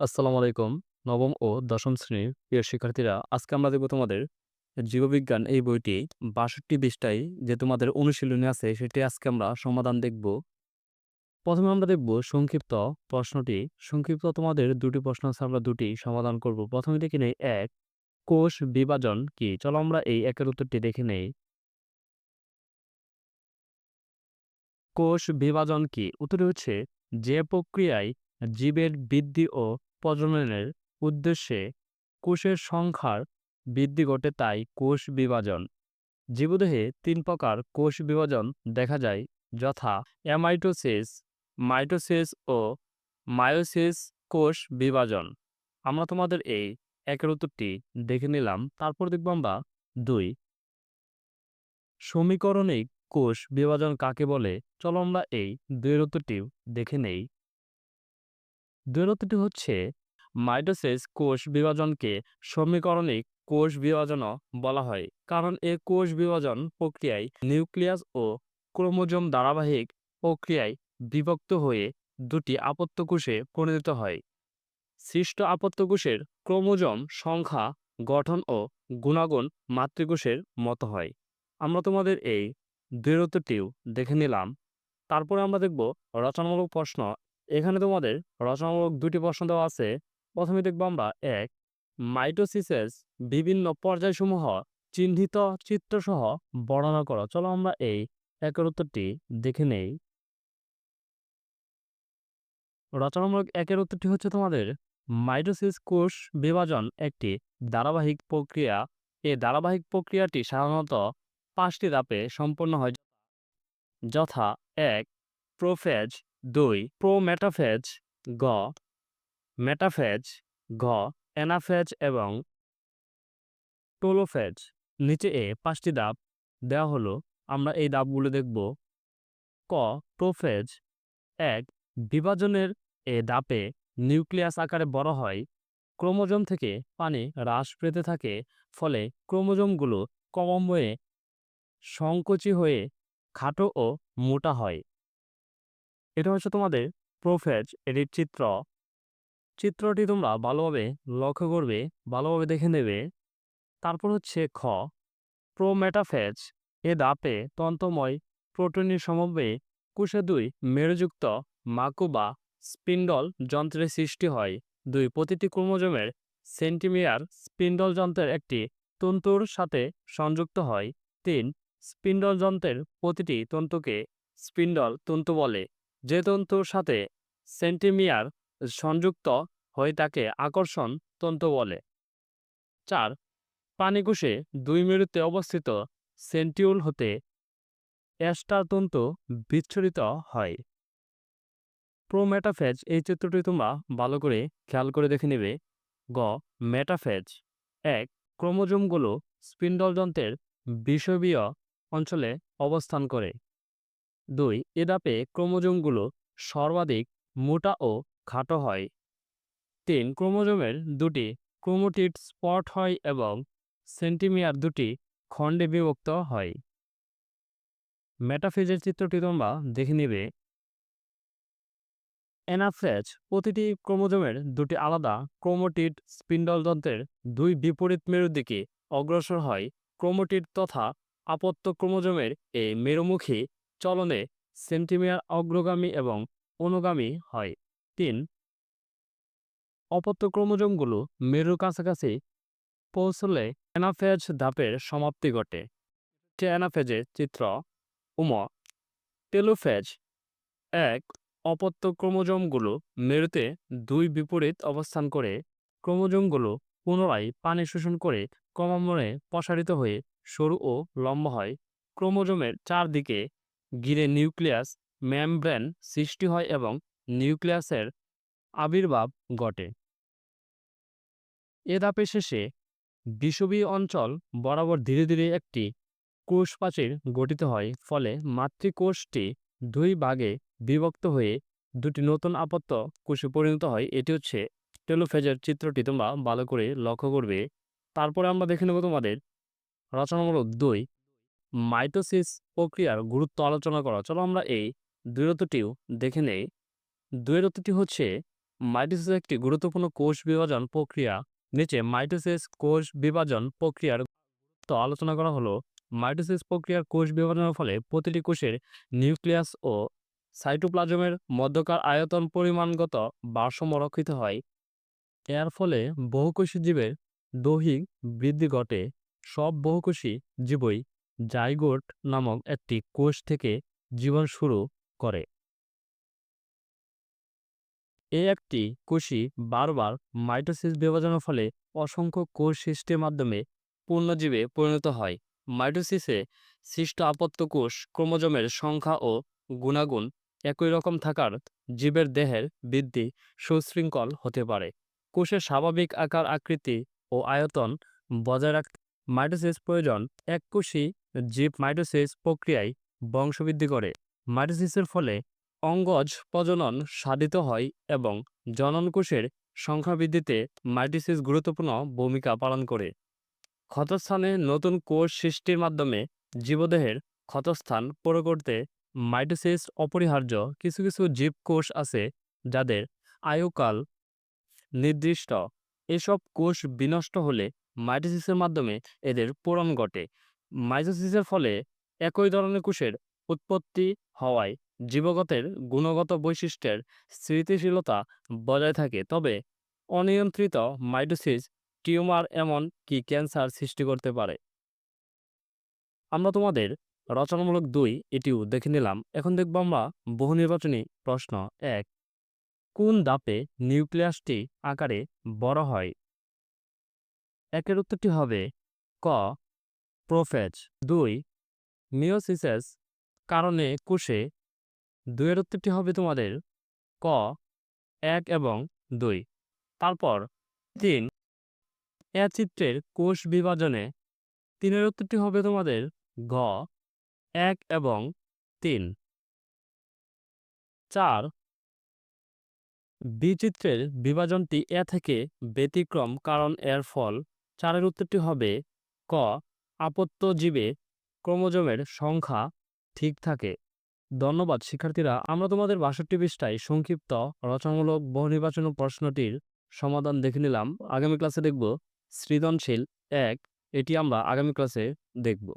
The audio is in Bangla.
আসসালামু আলাইকুম। নবম ও দশম শ্রেণির প্রিয় শিক্ষার্থীরা, আজকে আমরা দেখব তোমাদের জীববিজ্ঞান এই বইটি ৬২ পৃষ্ঠায় যে তোমাদের অনুশীলনী আছে সেটি আজকে আমরা সমাধান দেখব। প্রথমে আমরা দেখব সংক্ষিপ্ত প্রশ্নটি। সংক্ষিপ্ত তোমাদের দুটি প্রশ্ন আছে আমরা দুটি সমাধান করব। প্রথমে দেখে নেই এক কোষ বিভাজন কি? চলো আমরা এই একের উত্তরটি দেখে নেই। কোষ বিভাজন কি? উত্তরটি হচ্ছে যে প্রক্রিয়ায় জীবের বৃদ্ধি ও প্রজননের উদ্দেশ্যে কোষের সংখ্যার বৃদ্ধি ঘটে তাই কোষ বিভাজন। জীবদেহে তিন প্রকার কোষ বিভাজন দেখা যায় যথা অ্যামাইটোসিস, মাইটোসিস ও মায়োসিস কোষ বিভাজন। আমরা তোমাদের এই একের উত্তরটি দেখে নিলাম। তারপর দেখব আমরা দুই সমীকরণিক কোষ বিভাজন কাকে বলে? চলো আমরা এই দুইয়ের উত্তরটিও দেখে নেই। দুইয়ের হচ্ছে মাইটোসিস কোষ বিভাজনকে সমীকরণিক কোষ বিভাজনও বলা হয়। কারণ এ কোষ বিভাজন প্রক্রিয়ায় নিউক্লিয়াস ও ক্রোমোজোম ধারাবাহিক প্রক্রিয়ায় বিভক্ত হয়ে দুটি আপত্য কোষে পরিণত হয়। সৃষ্ট আপত্য কোষের ক্রোমোজোম সংখ্যা, গঠন ও গুণাগুণ মাতৃকোষের মতো হয়। আমরা তোমাদের এই দৃঢ়ত্বটিও দেখে নিলাম। তারপরে আমরা দেখব রচনামূলক প্রশ্ন এখানে তোমাদের রচনামূলক দুটি প্রশ্ন দেওয়া আছে। প্রথমে দেখব আমরা এক, মাইটোসিসেস বিভিন্ন পর্যায়সমূহ চিহ্নিত চিত্রসহ বর্ণনা করো। চলো আমরা এই একের উত্তরটি দেখে নেই। রচনামূলক একের উত্তরটি হচ্ছে তোমাদের মাইটোসিস কোষ বিভাজন একটি ধারাবাহিক প্রক্রিয়া। এই ধারাবাহিক প্রক্রিয়াটি সাধারণত পাঁচটি ধাপে সম্পন্ন হয়। যথা এক, প্রোফেজ দুই প্রো প্রোমেটাফেজ গ, মেটাফেজ ঘ অ্যানাফেজ এবং টোলোফেজ। নিচে এ পাঁচটি ধাপ দেওয়া হলো, আমরা এই ধাপগুলো দেখব। ক, প্রোফেজ এক, বিভাজনের এ দাপে নিউক্লিয়াস আকারে বড় হয়, ক্রোমোজোম থেকে পানি হ্রাস পেতে থাকে, ফলে ক্রোমোজোমগুলো ক্রমান্বয়ে সংকোচী হয়ে খাটো ও মোটা হয়। এটা হচ্ছে তোমাদের প্রোফেজ, এটির চিত্র। চিত্রটি তোমরা ভালোভাবে লক্ষ্য করবে, ভালোভাবে দেখে নেবে। তারপর হচ্ছে খ, প্রোমেটাফেজ এ দাপে তন্ত্রময় প্রোটিনের সমবে কুশে দুই মেরুযুক্ত মাকু বা স্পিন্ডল যন্ত্রের সৃষ্টি হয়। দুই, প্রতিটি ক্রোমোজোমের সেন্টিমিয়ার স্পিন্ডল যন্ত্রের একটি তন্তুর সাথে সংযুক্ত হয়। তিন, স্পিন্ডল যন্ত্রের প্রতিটি তন্তুকে স্পিন্ডল তন্তু বলে। যে তন্তুর সাথে সেন্টিমিয়ার সংযুক্ত হয়ে তাকে আকর্ষণ তন্তু বলে। চার প্রাণীকোষে দুই মেরুতে অবস্থিত সেন্টিউল হতে অ্যাস্টার তন্তু বিচ্ছুরিত হয়। প্রোমেটাফেজ এই চিত্রটি তোমরা ভালো করে খেয়াল করে দেখে নেবে। গ মেটাফেজ এক, ক্রোমোজোমগুলো স্পিন্ডল যন্ত্রের বিষবীয় অঞ্চলে অবস্থান করে। দুই এ ধাপে ক্রোমোজোমগুলো সর্বাধিক মোটা ও খাটো হয়। তিন ক্রোমোজোমের দুটি ক্রোমোটিড স্পট হয় এবং সেন্টিমিয়ার দুটি খণ্ডে বিভক্ত হয়। মেটাফেজের চিত্রটি তোমরা দেখে নিবে। অ্যানাফ্রেজ প্রতিটি ক্রোমোজোমের দুটি আলাদা ক্রোমোটিড স্পিন্ডল যন্ত্রের দুই বিপরীত মেরুর দিকে অগ্রসর হয়। ক্রোমোটিড তথা আপত্য ক্রোমোজোমের এই মেরুমুখী চলনে সেন্টিমিয়ার অগ্রগামী এবং অনুগামী হয়। তিন, অপত্য ক্রোমোজোমগুলো মেরুর কাছাকাছি পৌঁছলে অ্যানাফেজ ধাপের সমাপ্তি ঘটে অ্যানাফেজের চিত্র উম, টেলোফেজ এক, অপত্য ক্রোমোজোমগুলো মেরুতে দুই বিপরীত অবস্থান করে, ক্রোমোজোমগুলো পুনরায় পানি শোষণ করে ক্রমান্বয়ে প্রসারিত হয়ে সরু ও লম্বা হয়। ক্রোমোজোমের চারদিকে ঘিরে নিউক্লিয়াস ম্যামব্রেন সৃষ্টি হয় এবং নিউক্লিয়াসের আবির্ভাব ঘটে। এ ধাপের শেষে বিষবীয় অঞ্চল বরাবর ধীরে ধীরে একটি কোষ প্রাচীর গঠিত হয়, ফলে মাতৃকোষটি দুই ভাগে বিভক্ত হয়ে দুটি নতুন আপত্ত কোষে পরিণত হয়। এটি হচ্ছে টেলোফেজের চিত্রটি, তোমরা ভালো করে লক্ষ্য করবে। তারপরে আমরা দেখে নেব তোমাদের রচনামূলক দুই মাইটোসিস প্রক্রিয়ার গুরুত্ব আলোচনা করা। চলো আমরা এই দূরত্বটিও দেখে নেই। দূরত্বটি হচ্ছে মাইটোসিস একটি গুরুত্বপূর্ণ কোষ বিভাজন প্রক্রিয়া। নিচে মাইটোসিস কোষ বিভাজন প্রক্রিয়ার তো আলোচনা করা হলো। মাইটোসিস প্রক্রিয়ার কোষ বিভাজনের ফলে প্রতিটি কোষের নিউক্লিয়াস ও সাইটোপ্লাজমের মধ্যকার আয়তন পরিমাণগত ভারসাম্য রক্ষিত হয়। এর ফলে বহুকোষী জীবের দৈহিক বৃদ্ধি ঘটে। সব বহুকোষী জীবই জাইগোট নামক একটি কোষ থেকে জীবন শুরু করে। এই একটি কোষই বারবার মাইটোসিস বিভাজনের ফলে অসংখ্য কোষ সৃষ্টির মাধ্যমে পূর্ণজীবে পরিণত হয়। মাইটোসিসে সৃষ্ট আপত্ত কোষ ক্রোমোজোমের সংখ্যা ও গুণাগুণ একই রকম থাকার জীবের দেহের বৃদ্ধি সুশৃঙ্খল হতে পারে। কোষের স্বাভাবিক আকার, আকৃতি ও আয়তন বজায় রাখতে মাইটোসিস প্রয়োজন। এক কোষী জীব মাইটোসিস প্রক্রিয়ায় বংশবৃদ্ধি করে। মাইটোসিসের ফলে অঙ্গজ প্রজনন সাধিত হয় এবং জনন কোষের সংখ্যা বৃদ্ধিতে মাইটোসিস গুরুত্বপূর্ণ ভূমিকা পালন করে। ক্ষতস্থানে নতুন কোষ সৃষ্টির মাধ্যমে জীবদেহের ক্ষতস্থান পুরো করতে মাইটোসিস অপরিহার্য কিছু কিছু জীবকোষ আছে যাদের আয়ুকাল নির্দিষ্ট। এসব কোষ বিনষ্ট হলে মাইটোসিসের মাধ্যমে এদের পূরণ ঘটে। মাইটোসিসের ফলে একই ধরনের কোষের উৎপত্তি হওয়ায় জীবগতের গুণগত বৈশিষ্ট্যের স্থিতিশীলতা বজায় থাকে। তবে অনিয়ন্ত্রিত মাইটোসিস টিউমার এমন কি ক্যান্সার সৃষ্টি করতে পারে? আমরা তোমাদের রচনামূলক দুই এটিও দেখে নিলাম। এখন দেখব আমরা বহু নির্বাচনী প্রশ্ন এক। কোন দাপে নিউক্লিয়াসটি আকারে বড় হয়? একের উত্তরটি হবে ক। প্রোফেজ। দুই মিওসিসেস কারণে কোষে দুইয়ের উত্তরটি হবে তোমাদের। ক, এক এবং দুই। তারপর তিন, এ চিত্রের কোষ বিভাজনে তিনের উত্তরটি হবে তোমাদের। ঘ, এক এবং তিন। চার, বিচিত্রের বিভাজনটি এ থেকে ব্যতিক্রম কারণ এর ফল। চারের উত্তরটি হবে ক আপত্ত জীবে ক্রোমোজোমের সংখ্যা ঠিক থাকে। ধন্যবাদ, শিক্ষার্থীরা। আমরা তোমাদের বাষট্টি পৃষ্ঠায় সংক্ষিপ্ত, রচনামূলক বহু নির্বাচন প্রশ্নটির সমাধান দেখে নিলাম। আগামী ক্লাসে দেখব সৃজনশীল এক। এটি আমরা আগামী ক্লাসে দেখব।